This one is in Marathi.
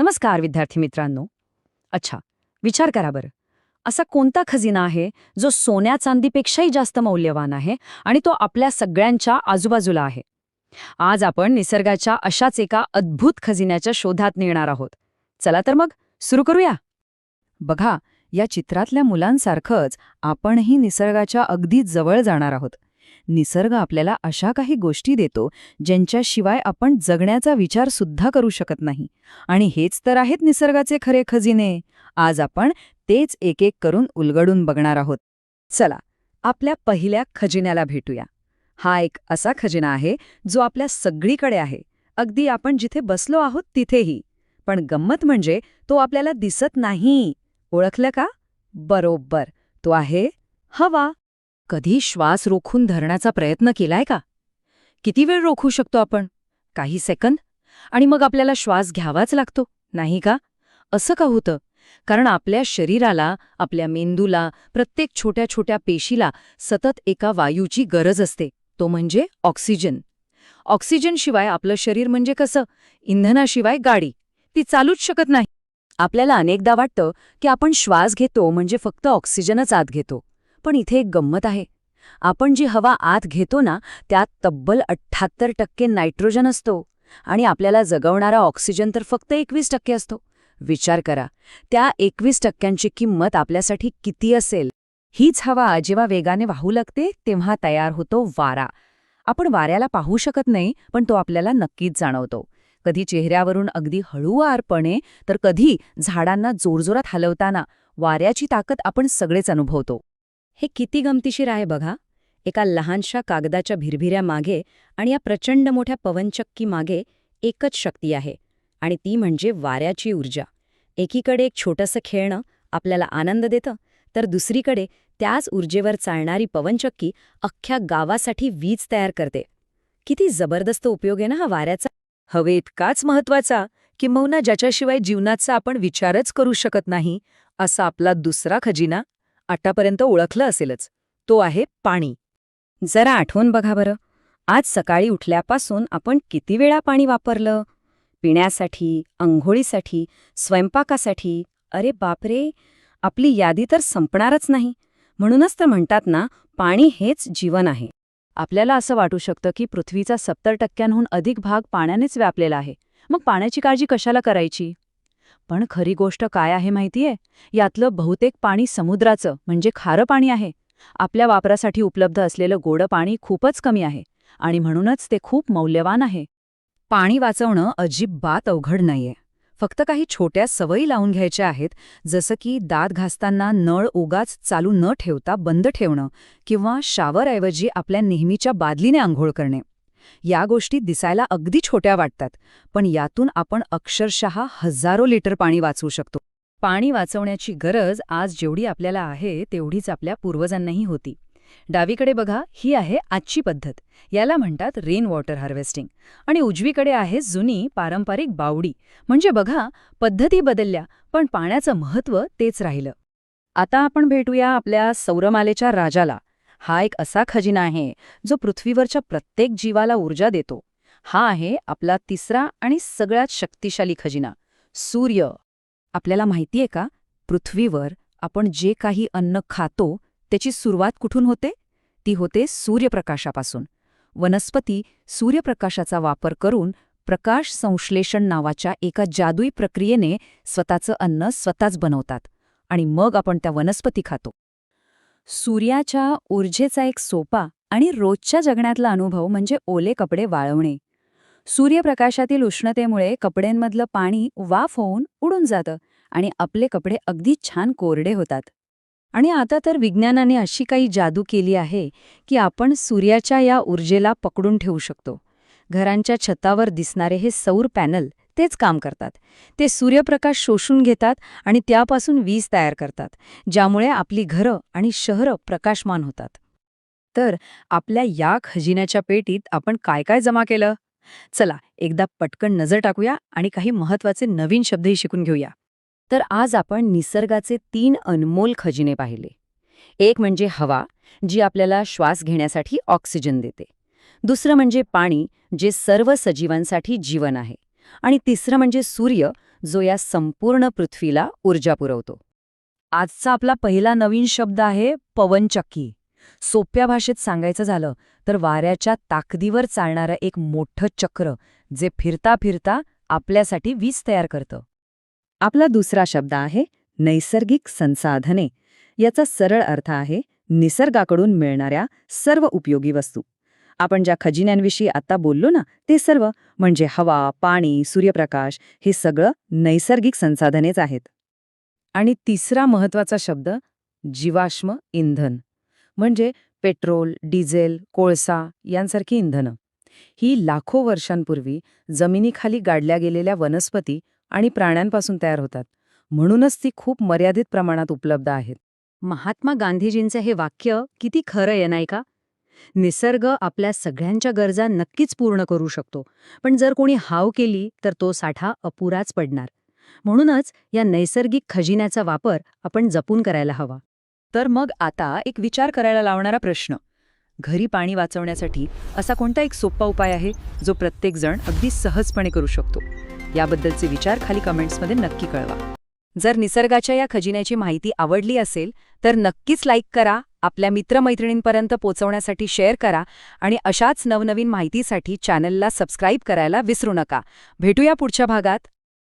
नमस्कार विद्यार्थी मित्रांनो. अच्छा विचार करा बरं. असा कोणता खजिना आहे जो सोन्या चांदीपेक्षाही जास्त मौल्यवान आहे आणि तो आपल्या सगळ्यांच्या आजूबाजूला आहे? आज आपण निसर्गाच्या अशाच एका अद्भुत खजिन्याच्या शोधात नेणार आहोत. चला तर मग सुरू करूया. बघा या चित्रातल्या मुलांसारखंच आपणही निसर्गाच्या अगदी जवळ जाणार आहोत. निसर्ग आपल्याला अशा काही गोष्टी देतो ज्यांच्याशिवाय आपण जगण्याचा विचार सुद्धा करू शकत नाही. आणि हेच तर आहेत निसर्गाचे खरे खजिने. आज आपण तेच एक एक करून उलगडून बघणार आहोत. चला आपल्या पहिल्या खजिन्याला भेटूया. हा एक असा खजिना आहे जो आपल्या सगळीकडे आहे. अगदी आपण जिथे बसलो आहोत तिथेही. पण गंमत म्हणजे तो आपल्याला दिसत नाही. ओळखलं का? बरोबर तो आहे हवा. कधी श्वास रोखून धरण्याचा प्रयत्न केलाय का? किती वेळ रोखू शकतो आपण? काही सेकंद? आणि मग आपल्याला श्वास घ्यावाच लागतो नाही का? असं का होतं? कारण आपल्या शरीराला आपल्या मेंदूला प्रत्येक छोट्या छोट्या पेशीला सतत एका वायूची गरज असते तो म्हणजे ऑक्सिजन. ऑक्सिजनशिवाय आपलं शरीर म्हणजे कसं? इंधनाशिवाय गाडी. ती चालूच शकत नाही. आपल्याला अनेकदा वाटतं की आपण श्वास घेतो म्हणजे फक्त ऑक्सिजनच आत घेतो. पण इथे एक गंमत आहे. आपण जी हवा आत घेतो ना त्यात तब्बल अठ्ठ्याहत्तर टक्के नायट्रोजन असतो आणि आपल्याला जगवणारा ऑक्सिजन तर फक्त एकवीस टक्के असतो. विचार करा त्या एकवीस टक्क्यांची किंमत आपल्यासाठी किती असेल? हीच हवा जेव्हा वेगाने वाहू लागते तेव्हा तयार होतो वारा. आपण वाऱ्याला पाहू शकत नाही पण तो आपल्याला नक्कीच जाणवतो. कधी चेहऱ्यावरून अगदी हळूवारपणे तर कधी झाडांना जोरजोरात हलवताना वाऱ्याची ताकद आपण सगळेच अनुभवतो. हे किती गमतीशीर आहे बघा. एका लहानशा कागदाच्या भिरभिऱ्यामागे आणि या प्रचंड मोठ्या पवनचक्की मागे एकच शक्ती आहे आणि ती म्हणजे वाऱ्याची ऊर्जा. एकीकडे एक छोटंसं खेळणं आपल्याला आनंद देतं तर दुसरीकडे त्याच ऊर्जेवर चालणारी पवनचक्की अख्ख्या गावासाठी वीज तयार करते. किती जबरदस्त उपयोग आहे ना हा वाऱ्याचा. हवे इतकाच महत्त्वाचा किंबहुना ज्याच्याशिवाय जीवनाचा आपण विचारच करू शकत नाही असा आपला दुसरा खजिना. आतापर्यंत ओळखलं असेलच. तो आहे पाणी. जरा आठवण बघा बरं. आज सकाळी उठल्यापासून आपण किती वेळा पाणी वापरलं? पिण्यासाठी अंघोळीसाठी स्वयंपाकासाठी? अरे बापरे! आपली यादी तर संपणारच नाही. म्हणूनच तर म्हणतात ना पाणी हेच जीवन आहे. आपल्याला असं वाटू शकतं की पृथ्वीचा सत्तर टक्क्यांहून अधिक भाग पाण्यानेच व्यापलेला आहे. मग पाण्याची काळजी कशाला करायची? पण खरी गोष्ट काय आहे माहितीये? यातलं बहुतेक पाणी समुद्राचं म्हणजे खारं पाणी आहे. आपल्या वापरासाठी उपलब्ध असलेलं गोडं पाणी खूपच कमी आहे. आणि म्हणूनच ते खूप मौल्यवान आहे. पाणी वाचवणं अजिबात अवघड नाहीये. फक्त काही छोट्या सवयी लावून घ्यायच्या आहेत जसं की दात घासताना नळ उगाच चालू न ठेवता बंद ठेवणं किंवा शावरऐवजी आपल्या नेहमीच्या बादलीने आंघोळ करणे. या गोष्टी दिसायला अगदी छोट्या वाटतात पण यातून आपण अक्षरशः हजारो लिटर पाणी वाचवू शकतो. पाणी वाचवण्याची गरज आज जेवढी आपल्याला आहे तेवढीच आपल्या पूर्वजांनाही होती. डावीकडे बघा ही आहे आजची पद्धत. याला म्हणतात रेन वॉटर हार्वेस्टिंग आणि उजवीकडे आहे जुनी पारंपरिक बावडी. म्हणजे बघा पद्धती बदलल्या पण पाण्याचं महत्त्व तेच राहिलं. आता आपण भेटूया आपल्या सौरमालेच्या राजाला. हा एक असा खजिना आहे जो पृथ्वीवरच्या प्रत्येक जीवाला ऊर्जा देतो. हा आहे आपला तिसरा आणि सगळ्यात शक्तिशाली खजिना सूर्य. आपल्याला माहितीये का पृथ्वीवर आपण जे काही अन्न खातो त्याची सुरुवात कुठून होते? ती होते सूर्यप्रकाशापासून. वनस्पती सूर्यप्रकाशाचा वापर करून प्रकाश संश्लेषण नावाच्या एका जादुई प्रक्रियेने स्वतःचं अन्न स्वतःच बनवतात आणि मग आपण त्या वनस्पती खातो. सूर्याच्या ऊर्जेचा एक सोपा आणि रोजच्या जगण्यातला अनुभव म्हणजे ओले कपडे वाळवणे. सूर्यप्रकाशातील उष्णतेमुळे कपड्यांमधलं पाणी वाफ होऊन उडून जातं आणि आपले कपडे अगदी छान कोरडे होतात. आणि आता तर विज्ञानाने अशी काही जादू केली आहे की आपण सूर्याच्या या ऊर्जेला पकडून ठेवू शकतो. घरांच्या छतावर दिसणारे हे सौर पॅनल तेच काम करतात. ते सूर्यप्रकाश शोषून घेतात आणि त्यापासून वीज तयार करतात ज्यामुळे आपली घरं आणि शहरं प्रकाशमान होतात. तर आपल्या या खजिन्याच्या पेटीत आपण काय काय जमा केलं? चला एकदा पटकन नजर टाकूया आणि काही महत्त्वाचे नवीन शब्दही शिकून घेऊया. तर आज आपण निसर्गाचे तीन अनमोल खजिने पाहिले. एक म्हणजे हवा जी आपल्याला श्वास घेण्यासाठी ऑक्सिजन देते. दुसरं म्हणजे पाणी जे सर्व सजीवांसाठी जीवन आहे. आणि तिसरं म्हणजे सूर्य जो या संपूर्ण पृथ्वीला ऊर्जा पुरवतो. आजचा आपला पहिला नवीन शब्द आहे पवनचक्की. सोप्या भाषेत सांगायचं झालं तर वाऱ्याच्या ताकदीवर चालणारं एक मोठं चक्र जे फिरता फिरता आपल्यासाठी वीज तयार करतं. आपला दुसरा शब्द आहे नैसर्गिक संसाधने. याचा सरळ अर्थ आहे निसर्गाकडून मिळणाऱ्या सर्व उपयोगी वस्तू. आपण ज्या खजिन्यांविषयी आता बोललो ना ते सर्व म्हणजे हवा पाणी सूर्यप्रकाश हे सगळं नैसर्गिक संसाधनेच आहेत. आणि तिसरा महत्त्वाचा शब्द जीवाश्म इंधन. म्हणजे पेट्रोल डिझेल कोळसा यांसारखी इंधनं. ही लाखो वर्षांपूर्वी जमिनीखाली गाडल्या गेलेल्या वनस्पती आणि प्राण्यांपासून तयार होतात. म्हणूनच ती खूप मर्यादित प्रमाणात उपलब्ध आहेत. महात्मा गांधीजींचं हे वाक्य किती खरं आहे नाही का? निसर्ग आपल्या सगळ्यांच्या गरजा नक्कीच पूर्ण करू शकतो. पण जर कोणी हाव केली तर तो साठा अपुराच पडणार. म्हणूनच या नैसर्गिक खजिन्याचा वापर आपण जपून करायला हवा. तर मग आता एक विचार करायला लावणारा प्रश्न. घरी पाणी वाचवण्यासाठी असा कोणता एक सोपा उपाय आहे जो प्रत्येकजण अगदी सहजपणे करू शकतो? याबद्दलचे विचार खाली कमेंट्समध्ये नक्की कळवा. जर निसर्गाच्या या खजिन्याची माहिती आवडली असेल तर नक्कीच लाईक करा आपल्या मित्रमैत्रिणींपर्यंत पोचवण्यासाठी शेअर करा आणि अशाच नवनवीन माहितीसाठी चॅनलला सबस्क्राईब करायला विसरू नका. भेटूया पुढच्या भागात.